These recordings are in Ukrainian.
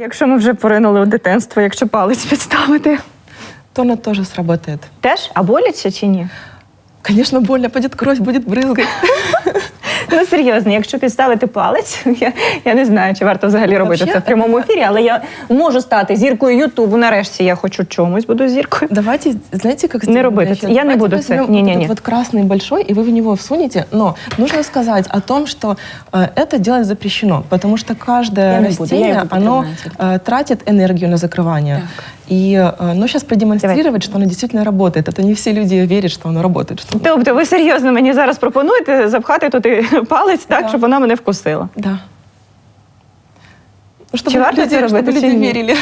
Якщо ми вже поринули у дитинство, якщо палець підставити, То оно тоже сработает. теж а боляче чи ні? Конечно, больно, пойдет кровь, будет брызгать. Ну серйозно, якщо підставити палець, я, я не знаю, чи варто взагалі робити Вообще, це в прямому ефірі, але я можу стати зіркою Ютубу. Нарешті я хочу чомусь, буду зіркою. Давайте, знаете, как Не сделаем робити для це. эффекта? Я не Давайте буду це. возьмем Не-не-не. вот этот вот красный большой, и вы в него всунете. Но нужно сказать о том, что э, это делать запрещено, потому что каждое Я не буду, я растение, его оно потримаю э, тратит энергию на закрывание. И э, ну, сейчас продемонстрировать, что оно действительно работает. Это не все люди верят, что оно работает. Что... Тобто, ви серйозно мені зараз пропонуєте запхати туди палець так, Да. щоб вона мене вкусила. Да. Ну, чтобы Чи варто люди, це чтобы робити, чи люди ні? верили.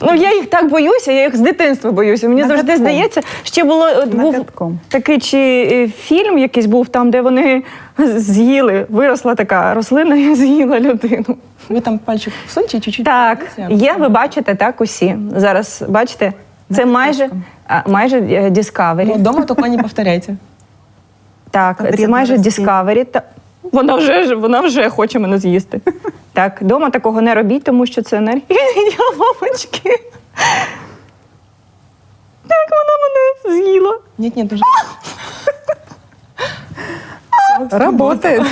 Ну я їх так боюся, я їх з дитинства боюся. Мені завжди Нагадком. здається, ще було от був Нагадком. такий чи е, фільм якийсь був там, де вони з'їли, виросла така рослина і з'їла людину. Вы там пальчик всуньте и чуть-чуть. Так, є, ви бачите, так усі. Зараз бачите, це майже, а, майже е, Discovery. Но дома только не повторяйте. Так, це майже рости. Discovery. Та... Вона вже вона вже хоче мене з'їсти. Так, дома такого не робіть, тому що це енергія мамочки. Так, вона мене з'їла. Нет, нет, уже. Работает.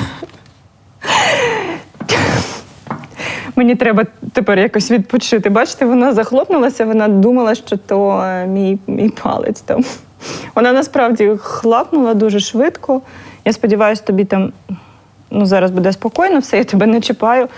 Мені треба тепер якось відпочити. Бачите, вона захлопнулася, вона думала, що то е, мій, мій палець там. Вона насправді хлапнула дуже швидко. Я сподіваюся, тобі там ну, зараз буде спокійно, все, я тебе не чіпаю.